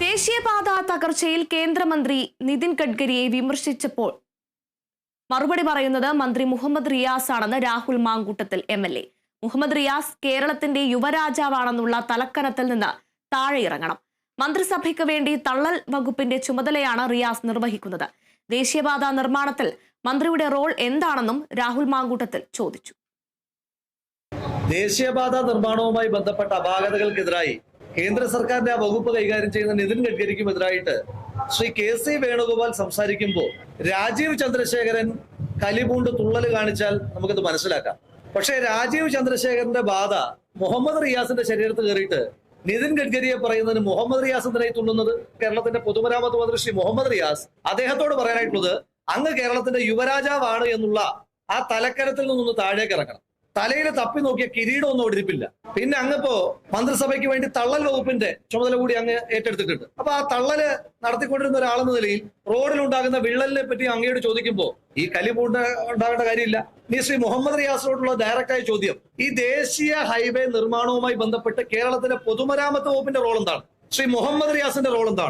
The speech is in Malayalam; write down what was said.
ദേശീയപാത തകർച്ചയിൽ കേന്ദ്രമന്ത്രി നിതിൻ ഗഡ്കരിയെ വിമർശിച്ചപ്പോൾ മറുപടി പറയുന്നത് മന്ത്രി മുഹമ്മദ് റിയാസ് ആണെന്ന് Rahul Mankoottathil M L A. Muhammad Riyas കേരളത്തിന്റെ യുവരാജാവാണെന്നുള്ള തലക്കനത്തിൽ നിന്ന് താഴെ ഇറങ്ങണം. മന്ത്രിസഭയ്ക്ക് വേണ്ടി തള്ളൽ വകുപ്പിന്റെ ചുമതലയാണ് റിയാസ് നിർവഹിക്കുന്നത്. ദേശീയപാത നിർമ്മാണത്തിൽ മന്ത്രിയുടെ റോൾ എന്താണെന്നും രാഹുൽ മാങ്കൂട്ടത്തിൽ ചോദിച്ചു. ദേശീയപാത നിർമ്മാണവുമായി ബന്ധപ്പെട്ട അപാകതകൾക്കെതിരായി കേന്ദ്ര സർക്കാരിന്റെ ആ വകുപ്പ് കൈകാര്യം ചെയ്യുന്ന നിതിൻ ഗഡ്കരിക്കുമെതിരായിട്ട് ശ്രീ കെ സി വേണുഗോപാൽ സംസാരിക്കുമ്പോൾ രാജീവ് ചന്ദ്രശേഖരൻ കലിപൂണ്ട് തുള്ളൽ കാണിച്ചാൽ നമുക്കത് മനസ്സിലാക്കാം. പക്ഷെ രാജീവ് ചന്ദ്രശേഖരന്റെ ബാധ മുഹമ്മദ് റിയാസിന്റെ ശരീരത്ത് കയറിയിട്ട് നിതിൻ ഗഡ്കരിയെ പറയുന്നതിന് മുഹമ്മദ് റിയാസ് എന്തിനായി തുള്ളുന്നത്? കേരളത്തിന്റെ പൊതുമരാമത്ത് മന്ത്രി ശ്രീ മുഹമ്മദ് റിയാസ് അദ്ദേഹത്തോട് പറയാനായിട്ടുള്ളത് അങ്ങ് കേരളത്തിന്റെ യുവരാജാവാണ് എന്നുള്ള ആ തലക്കരത്തിൽ നിന്നൊന്ന് താഴേക്ക് ഇറങ്ങണം. തലയിൽ തപ്പി നോക്കിയ കിരീടം ഒന്നും ഒടിരിപ്പില്ല പിന്നെ അങ്ങപ്പോ മന്ത്രിസഭയ്ക്ക് വേണ്ടി തള്ളൽ വകുപ്പിന്റെ ചുമതല കൂടി അങ്ങ് ഏറ്റെടുത്തിട്ടുണ്ട്. അപ്പൊ ആ തള്ളൽ നടത്തിക്കൊണ്ടിരുന്ന ഒരാളെന്ന നിലയിൽ റോഡിൽ ഉണ്ടാകുന്ന വിള്ളലിനെ പറ്റി അങ്ങയോട് ചോദിക്കുമ്പോൾ ഈ കലിപൂണ്ട ഉണ്ടാകേണ്ട കാര്യമില്ല. നീ ശ്രീ മുഹമ്മദ് റിയാസിനോടുള്ള ഡയറക്റ്റായ ചോദ്യം ഈ ദേശീയ ഹൈവേ നിർമ്മാണവുമായി ബന്ധപ്പെട്ട് കേരളത്തിലെ പൊതുമരാമത്ത് വകുപ്പിന്റെ റോൾ എന്താണ്? ശ്രീ മുഹമ്മദ് റിയാസിന്റെ റോൾ എന്താണ്?